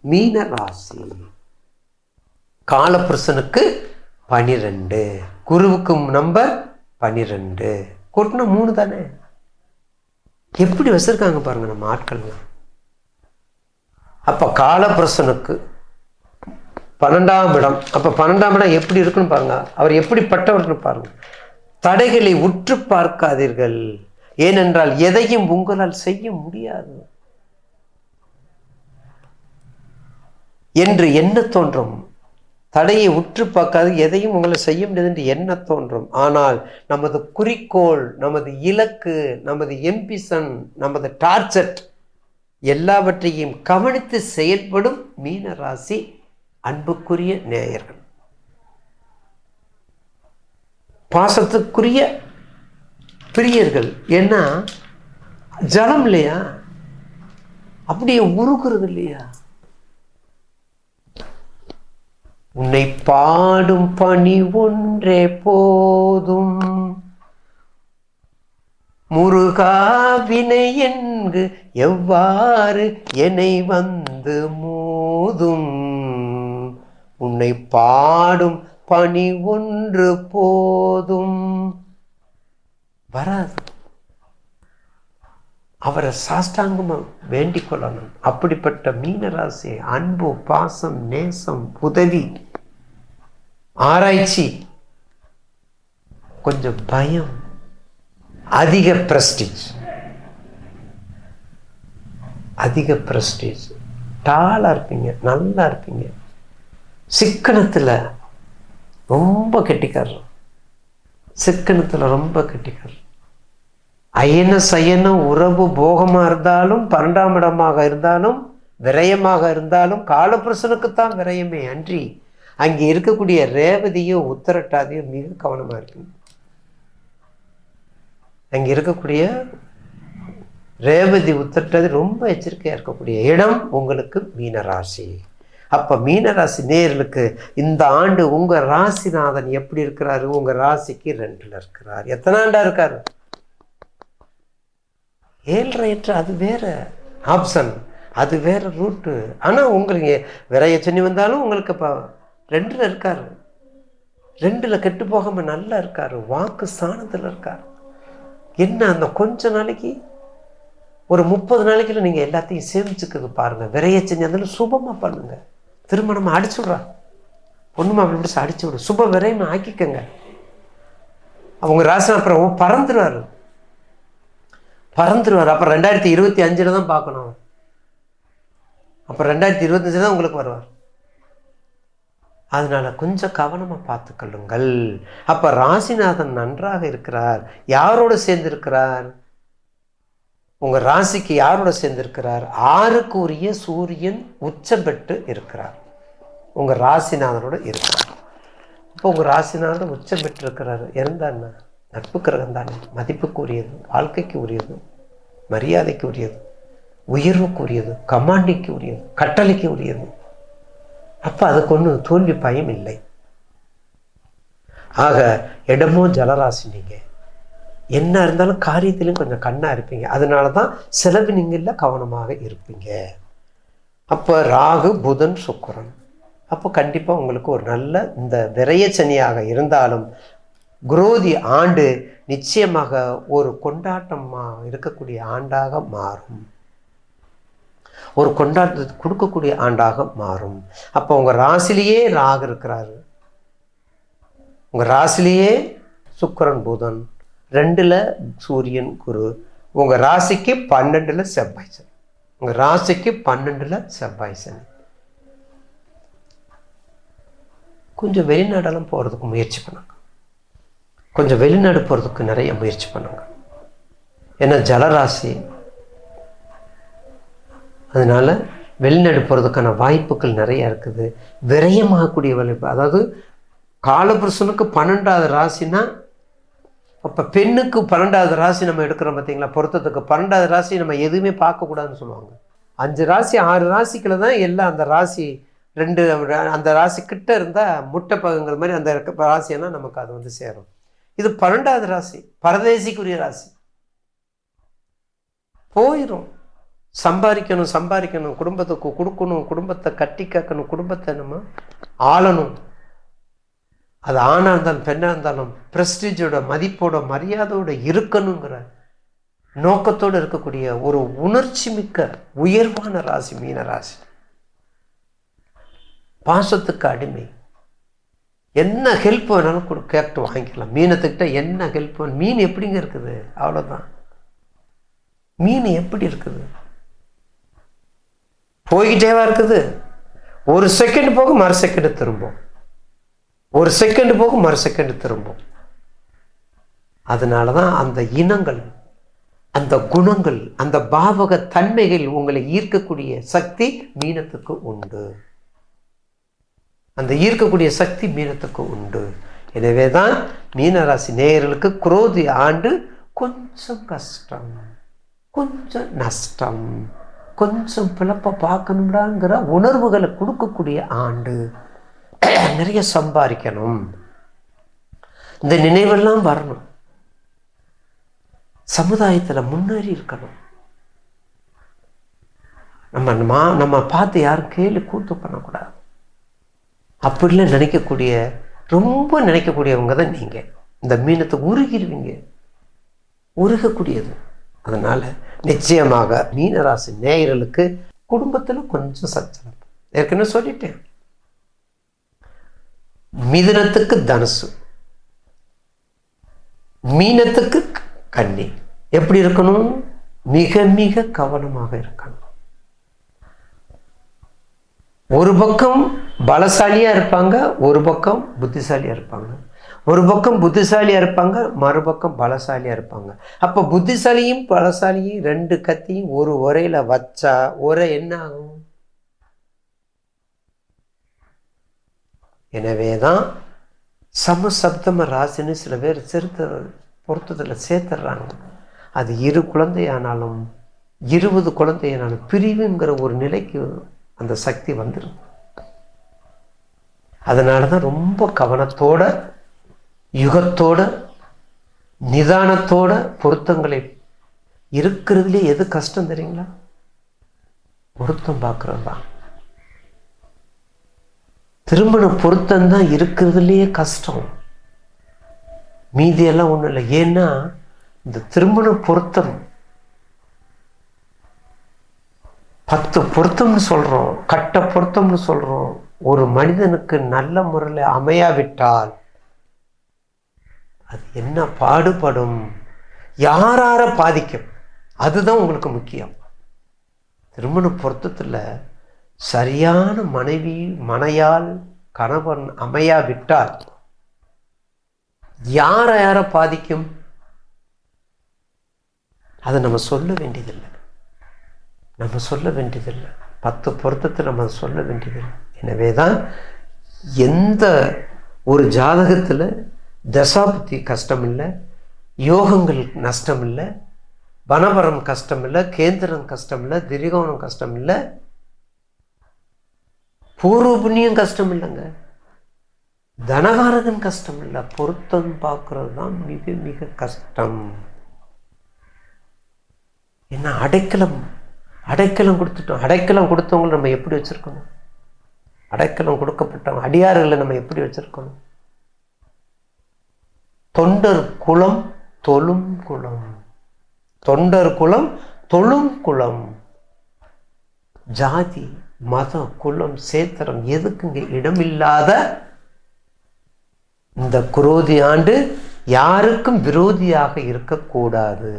மீன ராசி காலபுருஷனுக்கு பனிரெண்டு குருவுக்கு நம்பர் பனிரெண்டு. கொட்டினா மூணு தானே? எப்படி வச்சுருக்காங்க பாருங்க நம்ம ஆட்கள்லாம். அப்போ காலபுருஷனுக்கு பன்னெண்டாம் இடம். அப்போ பன்னெண்டாம் இடம் எப்படி இருக்குன்னு பாருங்க. அவர் எப்படிப்பட்டவர்னு பாருங்க. தடைகளை உற்று பார்க்காதீர்கள். ஏனென்றால் எதையும் உங்களால் செய்ய முடியாது. என்று என்ன தோன்றும்? தடையை உற்று பார்க்காது எதையும் உங்களை செய்ய முடியாது என்று என்ன தோன்றும்? ஆனால் நமது குறிக்கோள் நமது இலக்கு நமது எம்பிசன் நமது டார்ச்சட் எல்லாவற்றையும் கவனித்து செயல்படும் மீன ராசி அன்புக்குரிய நேயர்கள். பாசத்துக்குரிய பிரியர்கள். ஏன்னா ஜலம் இல்லையா? அப்படியே உருகுறது இல்லையா? உன்னை பாடும் பணி ஒன்றே போதும். முருகாவினை என்கு எவ்வாறு என்னை வந்து மோதும்? உன்னை பாடும் பணி ஒன்று போதும். வராது. அவரை சாஷ்டாங்கமாக வேண்டிக் கொள்ளணும். அப்படிப்பட்ட மீனராசி அன்பு பாசம் நேசம் உதவி ஆராய்ச்சி. கொஞ்சம் பயம். அதிக பிரஸ்டீஜ் அதிக பிரஸ்டீஜ் டாலாக இருப்பீங்க நல்லா இருப்பீங்க. சிக்கனத்தில் ரொம்ப கெட்டிக்காரர். சிக்கனத்தில் ரொம்ப கெட்டிக்காரர். அயன சயன உறவு போகமாக இருந்தாலும் பன்னெண்டாம் இடமாக இருந்தாலும் விரயமாக இருந்தாலும் காலபுருஷனுக்குத்தான் விரயமே அன்றி அங்கே இருக்கக்கூடிய ரேவதியோ உத்தரட்டாதையோ மிக கவனமாக இருக்குங்க அங்கே இருக்கக்கூடிய ரேவதி உத்தரட்டாதி ரொம்ப எச்சரிக்கையாக இருக்கக்கூடிய இடம் உங்களுக்கு மீனராசி. அப்போ மீனராசி நேர்களுக்கு இந்த ஆண்டு உங்கள் ராசிநாதன் எப்படி இருக்கிறாரு? உங்கள் ராசிக்கு ரெண்டில் இருக்கிறார். எத்தனை ஆண்டாக இருக்கார்? ஏழரை எட்டு அது வேற ஆப்ஷன் அது வேற ரூட்டு ஆனால் உங்களுக்கு விரைய சனி வந்தாலும் உங்களுக்கு இப்போ ரெண்டில் இருக்கார். ரெண்டில் கெட்டு போகாமல் நல்லா இருக்கார். வாக்கு சாணத்தில் இருக்கார். என்ன அந்த கொஞ்ச நாளைக்கு? ஒரு முப்பது நாளைக்குள்ள நீங்கள் எல்லாத்தையும் சேமிச்சுக்கிறது பாருங்கள் விரைய செஞ்சு சுபமாக பண்ணுங்கள் திருமணமாக அடிச்சு விட்றா பொண்ணுமா அப்படி பிடிச்சி அடிச்சு விடு சுப விரையும் ஆக்கிக்கங்க. அவங்க ராசன் அப்புறம் பறந்துடுவார் பறந்துடுவார் அப்புறம் ரெண்டாயிரத்தி இருபத்தி அஞ்சில் தான் பார்க்கணும். அப்புறம் ரெண்டாயிரத்தி இருபத்தஞ்சில் தான் உங்களுக்கு வருவார். அதனால் கொஞ்சம் கவனமாக பார்த்துக்கொள்ளுங்கள். அப்போ ராசிநாதன் நன்றாக இருக்கிறார். யாரோடு சேர்ந்திருக்கிறார்? உங்கள் ராசிக்கு யாரோட சேர்ந்திருக்கிறார்? ஆறுக்கு உரிய சூரியன் உச்சம் பெற்று இருக்கிறார். உங்கள் ராசிநாதனோட இருக்கிறார். இப்போ உங்கள் ராசிநாதன் உச்சம் பெற்று இருக்கிறார் என்ன? நட்பு கிரகம் தானே. மதிப்புக்கு உரியது வாழ்க்கைக்கு உரியது மரியாதைக்கு உரியது உயர்வுக்கு உரியது கமாண்டிக்கு உரியது கட்டளைக்கு உரியது அப்போ அதுக்கு ஒன்றும் தோல்வி பயம் இல்லை. ஆக இடமோ ஜலராசி நீங்கள் என்ன இருந்தாலும் காரியத்திலையும் கொஞ்சம் கண்ணாக இருப்பீங்க. அதனால தான் செலவு நீங்களில் கவனமாக இருப்பீங்க. அப்போ ராகு புதன் சுக்கரன். அப்போ கண்டிப்பாக உங்களுக்கு ஒரு நல்ல இந்த விரைய சனியாக இருந்தாலும் குரோதி ஆண்டு நிச்சயமாக ஒரு கொண்டாட்டமாக இருக்கக்கூடிய ஆண்டாக மாறும். ஒரு கொண்டாட்டத்தை கொடுக்கக்கூடிய ஆண்டாக மாறும். அப்போ உங்கள் ராசிலேயே ராகு இருக்கிறாரு. உங்கள் ராசிலேயே சுக்கரன் புதன். ரெண்டில் சூரியன் குரு. உங்கள் ராசிக்கு பன்னெண்டில் செவ்வாய் சனி. உங்கள் ராசிக்கு பன்னெண்டில் செவ்வாய் சனி. கொஞ்சம் வெளிநாடெல்லாம் போகிறதுக்கு முயற்சி பண்ணுங்க. கொஞ்சம் வெளிநாடு போகிறதுக்கு நிறைய முயற்சி பண்ணுங்க. ஏன்னா ஜலராசி அதனால் வெளிநாடு போகிறதுக்கான வாய்ப்புகள் நிறையா இருக்குது. விரயமாகக்கூடிய வாய்ப்பு அதாவது காலபுருஷனுக்கு பன்னெண்டாவது ராசினா அப்போ பெண்ணுக்கு பன்னெண்டாவது ராசி நம்ம எடுக்கிறோம் பார்த்தீங்களா பொருத்தத்துக்கு பன்னெண்டாவது ராசி நம்ம எதுவுமே பார்க்கக்கூடாதுன்னு சொல்லுவாங்க. அஞ்சு ராசி ஆறு ராசிக்குள்ள தான் எல்லாம் அந்த ராசி ரெண்டு அந்த ராசி கிட்ட இருந்தால் முட்டை பகுங்கிற மாதிரி அந்த ராசியெல்லாம் நமக்கு அது வந்து சேரும். இது பன்னெண்டாவது ராசி பரதேசிக்குரிய ராசி. போயிடும் சம்பாதிக்கணும் சம்பாதிக்கணும் குடும்பத்துக்கு கொடுக்கணும் குடும்பத்தை கட்டி காக்கணும் குடும்பத்தை நம்ம ஆளணும். அது ஆணாக இருந்தாலும் பெண்ணாக இருந்தாலும் ப்ரெஸ்டீஜோட மதிப்போட மரியாதையோட இருக்கணுங்கிற நோக்கத்தோடு இருக்கக்கூடிய ஒரு உணர்ச்சி மிக்க உயர்வான ராசி மீன ராசி. பாசத்துக்கு அடிமை. என்ன ஹெல்ப் வேணாலும் கொடு கேட்டு வாங்கிக்கலாம். மீனத்துக்கிட்ட என்ன ஹெல்ப் வேணும்? மீன் எப்படிங்க இருக்குது? அவ்வளோதான் மீன் எப்படி இருக்குது? போய்கிட்டேவா இருக்குது. ஒரு செகண்ட் போக மறு செகண்ட் திரும்பும். ஒரு செகண்ட் போக மறு செகண்ட் திரும்பும். அதனால தான் அந்த இனங்கள் அந்த குணங்கள் அந்த பாவக தன்மைகள் உங்களை ஈர்க்கக்கூடிய சக்தி மீனத்துக்கு உண்டு. அந்த ஈர்க்கக்கூடிய சக்தி மீனத்துக்கு உண்டு. எனவே தான் மீனராசி நேயர்களுக்கு குரோதி ஆண்டு கொஞ்சம் கஷ்டம். கொஞ்சம் நஷ்டம். கொஞ்சம் பிழப்பை பார்க்கணும்டாங்கிற உணர்வுகளை கொடுக்கக்கூடிய ஆண்டு. நிறைய சம்பாதிக்கணும். இந்த நினைவெல்லாம் வரணும். சமுதாயத்தில் முன்னேறி இருக்கணும். நம்ம மா நம்ம பார்த்து யாரும் கேள்வி கூத்து பண்ணக்கூடாது. அப்படிலாம் நினைக்கக்கூடிய ரொம்ப நினைக்கக்கூடியவங்க தான் நீங்கள் இந்த மீனத்தை உருகிடுவீங்க உருகக்கூடியது. அதனால் நிச்சயமாக மீனராசி நேயர்களுக்கு குடும்பத்தில் கொஞ்சம் சச்சரவு ஏற்கனவே சொல்லிட்டேன். மிதுனத்துக்கு தனுசு. மீனத்துக்கு கன்னி. எப்படி இருக்கணும்? மிக மிக கவனமாக இருக்கணும். ஒரு பக்கம் பலசாலியாக இருப்பாங்க ஒரு பக்கம் புத்திசாலியாக இருப்பாங்க. ஒரு பக்கம் புத்திசாலியாக இருப்பாங்க மறுபக்கம் பலசாலியாக இருப்பாங்க. அப்போ புத்திசாலியும் பலசாலியும் ரெண்டு கத்தியும் ஒரு உரையில் வச்சா உரை என்ன ஆகும்? எனவே தான் சமசப்தம ராசின்னு சில பேர் சிறுத்த பொருத்தத்தில் சேர்த்துடுறாங்க அது இரு குழந்தையானாலும் இருபது குழந்தையானாலும் பிரிவுங்கிற ஒரு நிலைக்கு அந்த சக்தி வந்துடும் அதனால தான் ரொம்ப கவனத்தோட யுகத்தோட நிதானத்தோட பொருத்தங்களை இருக்கிறதுலே எது கஷ்டம் தெரியுங்களா? பொருத்தம் பார்க்குறது தான் திருமண பொருத்தம் தான் இருக்கிறதுலையே கஷ்டம். மீதியெல்லாம் ஒன்றும் இல்லை. ஏன்னா இந்த திருமண பொருத்தம் பத்து பொருத்தம்னு சொல்கிறோம் கட்ட பொருத்தம்னு சொல்கிறோம் ஒரு மனிதனுக்கு நல்ல முறையில் அமையாவிட்டால் அது என்ன பாடுபடும்? யாரார பாதிக்கும்? அதுதான் உங்களுக்கு முக்கியம். திருமண பொருத்தத்தில் சரியான மனைவி மனையால் கணவன் அமையாவிட்டால் யாரை யாரை பாதிக்கும்? அதை நம்ம சொல்ல வேண்டியதில்லை. நம்ம சொல்ல வேண்டியதில்லை. பத்து பொருத்தத்தை நம்ம சொல்ல வேண்டியதில்லை. எனவே தான் எந்த ஒரு ஜாதகத்தில் தசாபுத்தி கஷ்டம் இல்லை யோகங்கள் நஷ்டம் இல்லை வனவரம் கஷ்டம் இல்லை கேந்திரம் கஷ்டம் இல்லை திரிகோணம் கஷ்டம் இல்லை பூர்வ புண்ணியம் கஷ்டம் இல்லைங்க தனகாரகன் கஷ்டம் இல்லை பொருத்தம் பார்க்கறது தான் மிக மிக கஷ்டம். என்ன அடைக்கலம்? அடைக்கலம் கொடுத்துட்டோம். அடைக்கலம் கொடுத்தவங்களை நம்ம எப்படி வச்சுருக்கணும்? அடைக்கலம் கொடுக்கப்பட்டவங்க அடியார்களை நம்ம எப்படி வச்சுருக்கணும்? தொண்டர் குலம் தொழும் குலம் தொண்டர் குலம் தொழும் குலம் ஜாதி மதம் குலம் சேத்திரம் எதுக்குங்க இடமில்லாத இந்த குரோதி ஆண்டு யாருக்கும் விரோதியாக இருக்கக்கூடாது.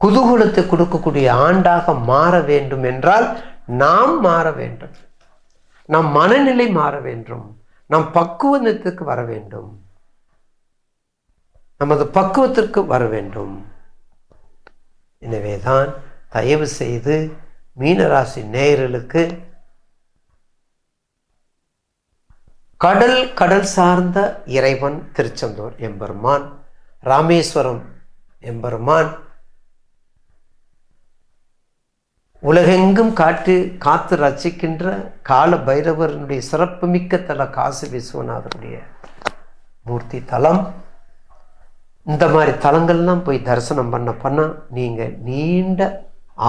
குதூகூலத்தை கொடுக்கக்கூடிய ஆண்டாக மாற வேண்டும் என்றால் நாம் மாற வேண்டும். நம் மனநிலை மாற வேண்டும். நம் பக்குவத்திற்கு வர வேண்டும். நமது பக்குவத்திற்கு வர வேண்டும். எனவேதான் தயவு செய்து மீனராசி நேயர்களுக்கு கடல் கடல் சார்ந்த இறைவன் திருச்செந்தூர் எம்பெருமான் ராமேஸ்வரம் எம்பெருமான் உலகெங்கும் காட்டு காத்து ரசிக்கின்ற கால பைரவரனுடைய சிறப்புமிக்க தல காசி விஸ்வநாதனுடைய மூர்த்தி தலம். இந்த மாதிரி தலங்கள்லாம் போய் தரிசனம் பண்ண பண்ணால் நீங்கள் நீண்ட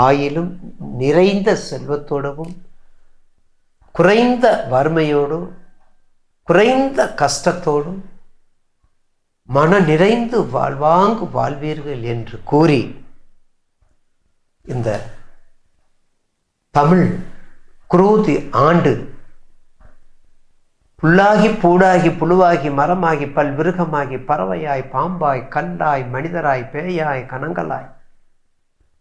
ஆயிலும் நிறைந்த செல்வத்தோடவும் குறைந்த வறுமையோடும் குறைந்த கஷ்டத்தோடும் மன நிறைந்து வாழ்வாங்கு வாழ்வீர்கள் என்று கூறி இந்த தமிழ் குரூதி ஆண்டு. புல்லாகி பூடாகி புழுவாகி மரமாகி பல்விருகமாகி பறவையாய் பாம்பாய் கல்லாய் மனிதராய் பேயாய் கணங்களாய்.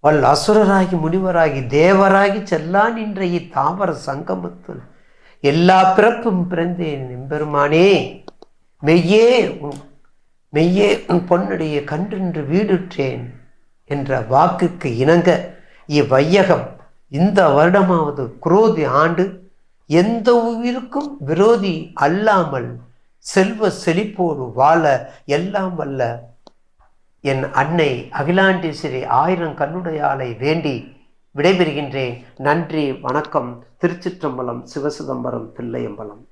வல் அசுரராகி முனிவராகி தேவராகி செல்லான் நின்ற இத்தாவர சங்கமத்தில் எல்லா பிறப்பும் பிறந்தேன் எம்பெருமானே. மெய்யே உன் மெய்யே உன் பொன்னுடைய கன்றென்று வீடுற்றேன் என்ற வாக்குக்கு இணங்க இவ்வையகம் இந்த வருடமாவது குரோதி ஆண்டு எந்த உயிருக்கும் விரோதி அல்லாமல் செல்வ செழிப்போடு வாழ எல்லாம் வல்ல. என் அன்னை அகிலாண்டேஸ்வரி ஆயிரம் கண்ணுடையாளை வேண்டி விடைபெறுகின்றேன். நன்றி வணக்கம். திருச்சிற்றம்பலம் சிவசிதம்பரம் தில்லையம்பலம்.